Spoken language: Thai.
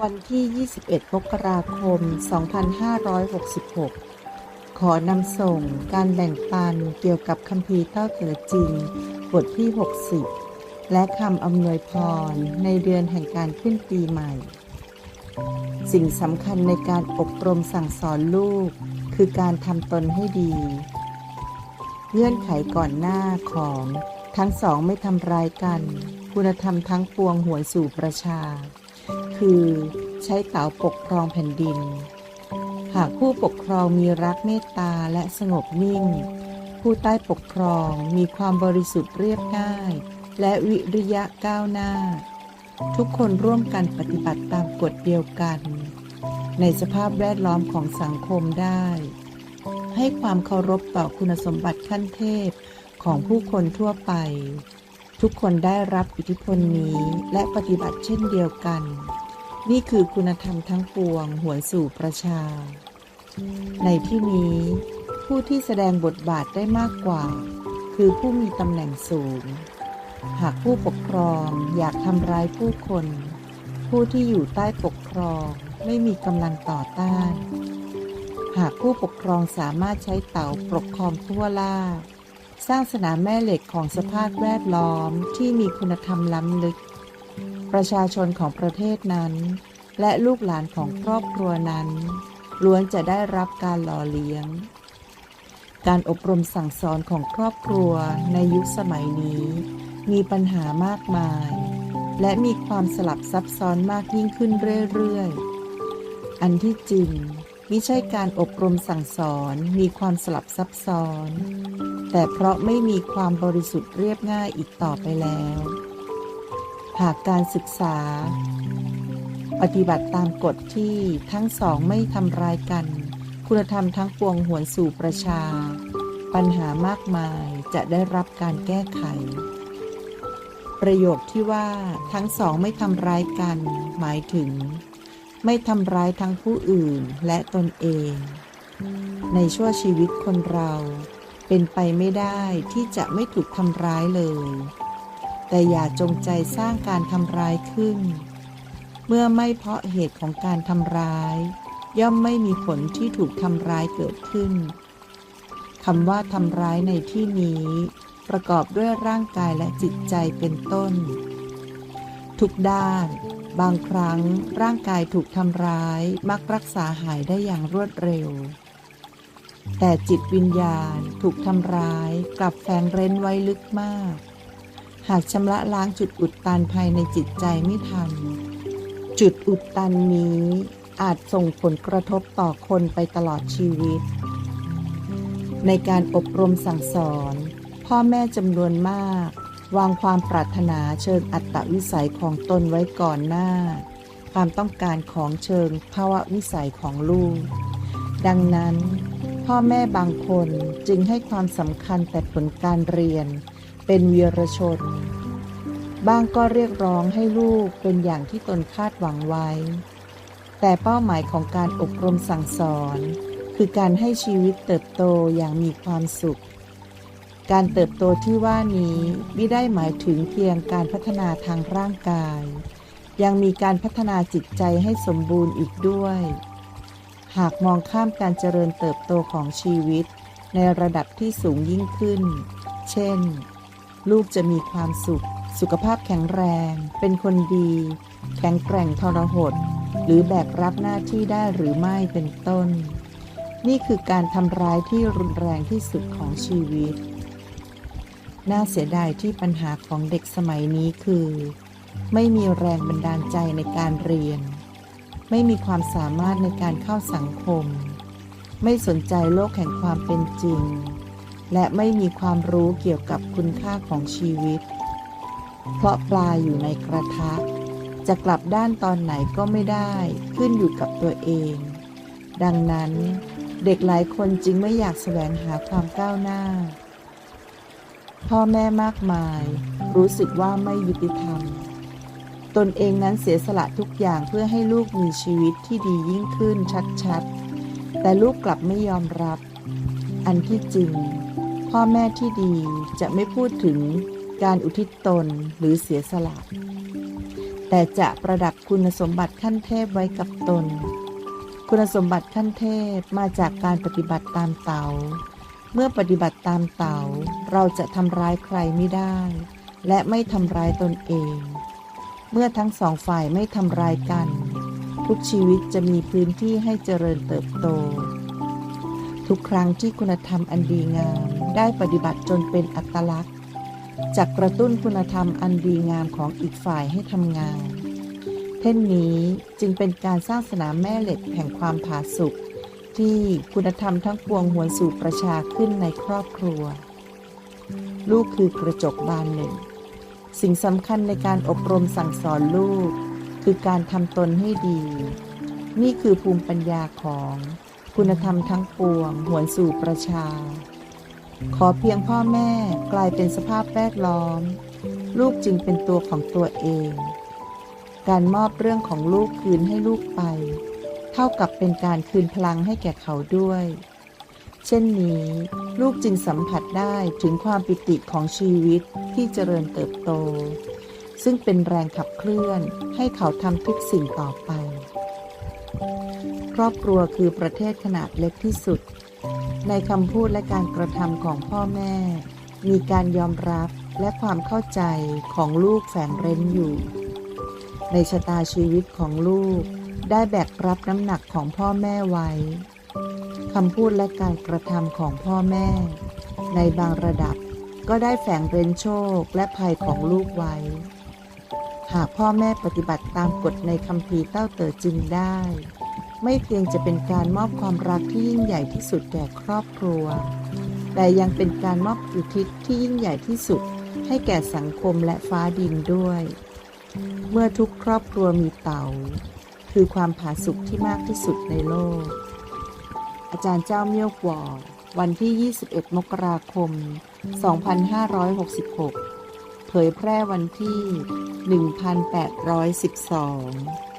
วันที่ 21มกราคม 2566 ขอนำส่งการแบ่งปันเกี่ยวกับคัมภีร์เต้าเกิดจริง บทที่ 60 และคำอำนวยพรในเดือนแห่งการขึ้นปีใหม่ สิ่งสำคัญในการอบรมสั่งสอนลูก คือการทำตนให้ดี เงื่อนไขก่อนหน้าของทั้งสองไม่ทำร้ายกัน คุณธรรมทั้งปวงหวนสู่ประชา คือ ใช้เต๋าปกครองแผ่นดิน หากผู้ปกครองมีรักเมตตาและสงบนิ่ง ผู้ใต้ปกครองมีความบริสุทธิ์เรียบง่าย และวิริยะก้าวหน้า ทุกคนร่วมกันปฏิบัติตามกฎเดียวกัน ในสภาพแวดล้อมของสังคมได้ ให้ความเคารพต่อคุณสมบัติขั้นเทพของผู้คนทั่วไป ทุกคนได้รับอิทธิพลนี้และปฏิบัติเช่นเดียวกัน นี่คือคุณธรรมทั้งปวงหวนสู่ประชา ในที่นี้ ผู้ที่แสดงบทบาทได้มากกว่า คือผู้มีตำแหน่งสูง หากผู้ปกครองอยากทำร้ายผู้คน ผู้ที่อยู่ใต้ปกครองไม่มีกำลังต่อต้าน หากผู้ปกครองสามารถใช้เต่าปกครองทั่วล่า สร้างสนามแม่เหล็กของสภาพแวดล้อมที่มีคุณธรรมล้ำลึก ประชาชนของประเทศนั้น และลูกหลานของครอบครัวนั้น ล้วนจะได้รับการหล่อเลี้ยง การอบรมสั่งสอนของครอบครัวในยุคสมัยนี้ มีปัญหามากมาย และมีความสลับซับซ้อนมากยิ่งขึ้นเรื่อยๆ อันที่จริงมิใช่การอบรมสั่งสอนมีความสลับซับซ้อน แต่เพราะไม่มีความบริสุทธิ์เรียบง่ายอีกต่อไปแล้ว หากการศึกษา ปฏิบัติตามกฎที่ทั้งสองไม่ทำร้ายกัน คุณธรรมทั้งปวงหวนสู่ประชา ปัญหามากมายจะได้รับการแก้ไข ประโยคที่ว่าทั้งสองไม่ทำร้ายกัน หมายถึง ไม่ทำร้ายทั้งผู้อื่นและตนเอง ในชั่วชีวิตคนเรา เป็นไปไม่ได้ที่จะไม่ถูกทำร้ายเลย แต่อย่าจงใจสร้างการทำร้ายขึ้น เมื่อไม่เพราะเหตุของการทำร้าย ย่อมไม่มีผลที่ถูกทำร้ายเกิดขึ้นคำว่าทำร้ายในที่นี้ ประกอบด้วยร่างกายและจิตใจเป็นต้น ทุกด้าน บางครั้งร่างกายถูกทำร้ายมักรักษาหายได้อย่างรวดเร็ว แต่จิตวิญญาณถูกทำร้ายกลับแฝงเร้นไว้ลึกมาก หากชำระล้างจุดอุดตันภายในจิตใจไม่ทัน จุดอุดตันนี้อาจส่งผลกระทบต่อคนไปตลอดชีวิต ในการอบรมสั่งสอน พ่อแม่จำนวนมาก วางความปรารถนาเชิงอัตตวิสัยของตนไว้ก่อนหน้า ความต้องการของเชิงภาวะวิสัยของลูก ดังนั้น พ่อแม่บางคนจึงให้ความสำคัญแต่ผลการเรียน เป็นเวียรชน บ้างก็เรียกร้องให้ลูกเป็นอย่างที่ตนคาดหวังไว้ แต่เป้าหมายของการอบรมสั่งสอน คือการให้ชีวิตเติบโตอย่างมีความสุข การเติบโตที่ว่านี้ไม่ได้หมายถึงเพียงการพัฒนาทางร่างกาย ยังมีการพัฒนาจิตใจให้สมบูรณ์อีกด้วย หากมองข้ามการเจริญเติบโตของชีวิตในระดับที่สูงยิ่งขึ้น เช่น ลูกจะมีความสุข สุขภาพแข็งแรง เป็นคนดี แข็งแกร่งทรหด หรือแบกรับหน้าที่ได้หรือไม่เป็นต้น นี่คือการทำร้ายที่รุนแรงที่สุดของชีวิต น่าเสียดายที่ปัญหาของเด็กสมัยนี้คือ ไม่มีแรงบันดาลใจในการเรียน ไม่มีความสามารถในการเข้าสังคม ไม่สนใจโลกแห่งความเป็นจริง และไม่มีความรู้เกี่ยวกับคุณค่าของชีวิต เพราะปลาอยู่ในกระทะ จะกลับด้านตอนไหนก็ไม่ได้ขึ้นอยู่กับตัวเอง ดังนั้นเด็กหลายคนจึงไม่อยากแสวงหาความก้าวหน้า พ่อแม่มากมาย รู้สึกว่าไม่ยุติธรรม ตนเองนั้นเสียสละทุกอย่างเพื่อให้ลูกมีชีวิตที่ดียิ่งขึ้นชัดๆ แต่ลูกกลับไม่ยอมรับ อันที่จริง พ่อแม่ที่ดีจะไม่พูดถึงการอุทิศตนหรือเสียสละ แต่จะประดับคุณสมบัติขั้นเทพไว้กับตน คุณสมบัติขั้นเทพมาจากการปฏิบัติตามเตาเมื่อปฏิบัติตามเต๋าเราจะทำร้ายใครไม่ได้ และไม่ทำร้ายตนเอง เมื่อทั้งสองฝ่ายไม่ทำร้ายกัน ทุกชีวิตจะมีพื้นที่ให้เจริญเติบโต ทุกครั้งที่คุณธรรมอันดีงาม ได้ปฏิบัติจนเป็นอัตลักษณ์จะกกระตุ้นคุณธรรมอันดีงามของอีกฝ่ายให้ทำงานเช่นนี้จึงเป็นการสร้างสนามแม่เหล็กแห่งความผาสุกที่คุณธรรมทั้งปวงหวนสู่ประชาขึ้นในครอบครัว ลูกคือกระจกบานหนึ่ง สิ่งสำคัญในการอบรมสั่งสอนลูก คือการทำตนให้ดี นี่คือภูมิปัญญาของคุณธรรมทั้งปวงหวนสู่ประชา ขอเพียงพ่อแม่กลายเป็นสภาพแวดล้อม ลูกจึงเป็นตัวของตัวเอง การมอบเรื่องของลูกคืนให้ลูกไป เท่ากับเป็นการคืนพลังให้แก่เขาด้วย เช่นนี้ลูกจึงสัมผัสได้ถึงความปิติของชีวิตที่เจริญเติบโต ซึ่งเป็นแรงขับเคลื่อนให้เขาทำทุกสิ่งต่อไป ครอบครัวคือประเทศขนาดเล็กที่สุด ในคำพูดและการกระทำของพ่อแม่ มีการยอมรับและความเข้าใจของลูกแฝงเร้นอยู่ ในชะตาชีวิตของลูกได้แบกรับน้ำหนักของพ่อแม่ไว้คำพูดและการกระทำของพ่อแม่ ในบางระดับก็ได้แฝงเร้นโชคและภัยของลูกไว้ หากพ่อแม่ปฏิบัติตามกฎในคำพีร์เต้าเต๋อจึงได้ ไม่เพียงจะเป็นการมอบความรักที่ยิ่งใหญ่ที่สุดแก่ครอบครัว แต่ยังเป็นการมอบอุทิศที่ยิ่งใหญ่ที่สุดให้แก่สังคมและฟ้าดินด้วย เมื่อทุกครอบครัวมีเต่า คือความผาสุกที่มากที่สุดในโลก อาจารย์เจ้าเมี่ยวกวอวันที่ 21 มกราคม 2566 เผยแพร่วันที่ 1812